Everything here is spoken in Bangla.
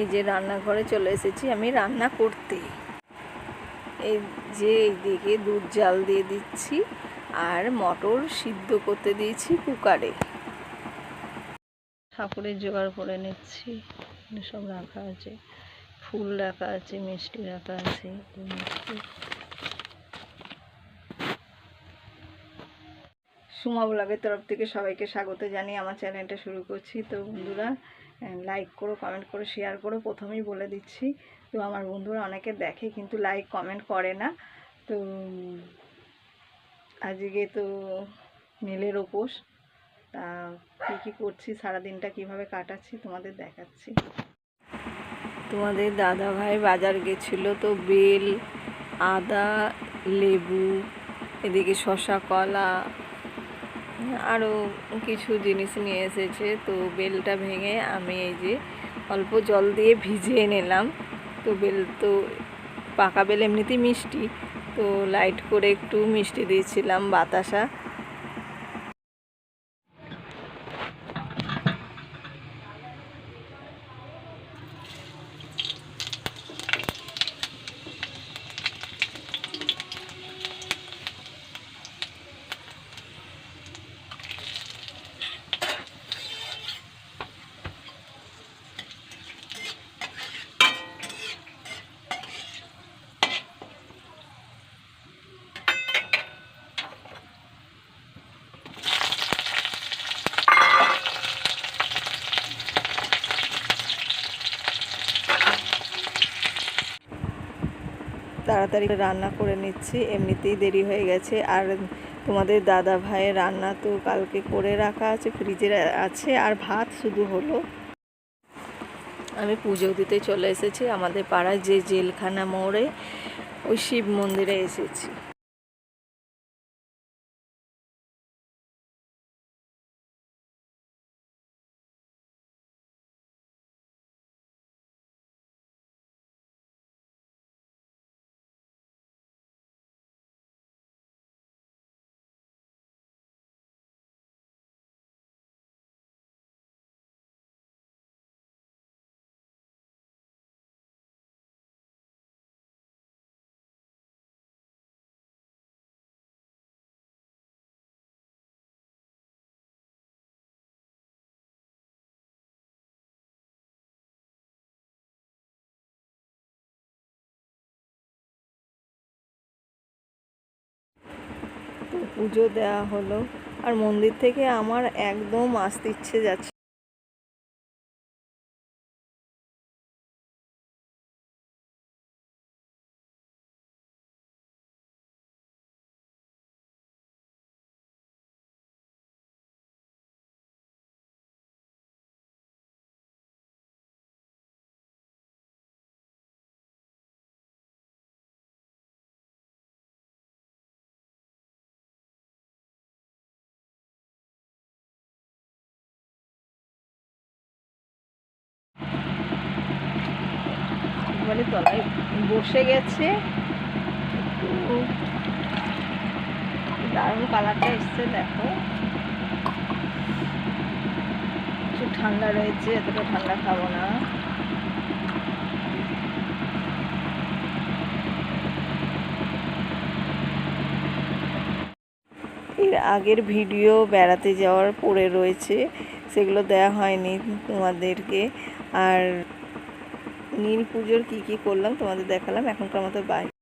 এই যে রান্নাঘরে চলে এসেছি আমি রান্না করতে। এই যে এইদিকে দুধ জাল দিয়ে দিচ্ছি আর মটর সিদ্ধ করতে দিয়েছি কুকারে। ঠাকুরের জোগাড় করে নিচ্ছি। সব রাখা আছে। ফুল রাখা আছে, মিষ্টি রাখা আছে মিষ্টি। সুমা ব্লগের তরফ থেকে সবাইকে স্বাগত জানিয়ে আমার চ্যানেলটা শুরু করছি। তো বন্ধুরা লাইক করো কমেন্ট করো শেয়ার করো। প্রথমেই বলে দিচ্ছি, তো আমার বন্ধুরা অনেকে দেখে কিন্তু লাইক কমেন্ট করে না। তো আজকে তো নীলের উপোস। তা কী কী করছি, সারাদিনটা কীভাবে কাটাচ্ছি তোমাদের দেখাচ্ছি। তোমাদের দাদা ভাই বাজার গেছিল তো বেল, আদা, লেবু, এদিকে শসা কলা আরও কিছু জিনিস নিয়ে এসেছে। তো বেলটা ভেঙে আমি এই যে অল্প জল দিয়ে ভিজিয়ে নিলাম। তো বেল তো পাকা বেল এমনিতেই মিষ্টি। তো লাইট করে একটু মিষ্টি দিয়েছিলাম বাতাসা। তাড়াতাড়ি রান্না করে নিচ্ছি, এমনিতেই দেরি হয়ে গেছে। আর তোমাদের দাদা ভাইয়ের রান্না তো কালকে করে রাখা আছে, ফ্রিজে আছে, আর ভাত শুধু হলো। আমি পুজো দিতে চলে এসেছি, আমাদের পাড়ায় যে জেলখানা মোড়ে ওই শিব মন্দিরে এসেছি। পুজো দেওয়া হলো। আর মন্দির থেকে আমার একদম আসতে ইচ্ছে যাচ্ছে মানে তলায় বসে গেছে। দারুণ কালারটা এসছে, দেখো। একটু ঠান্ডা রয়েছে, এতটা ঠান্ডা খাব না। এর আগের ভিডিও বেড়াতে যাওয়ার পড়ে রয়েছে, সেগুলো দেওয়া হয়নি তোমাদেরকে। আর নীল পুজোর কী কী করলাম তোমাদের দেখালাম এখনকার মতো বাই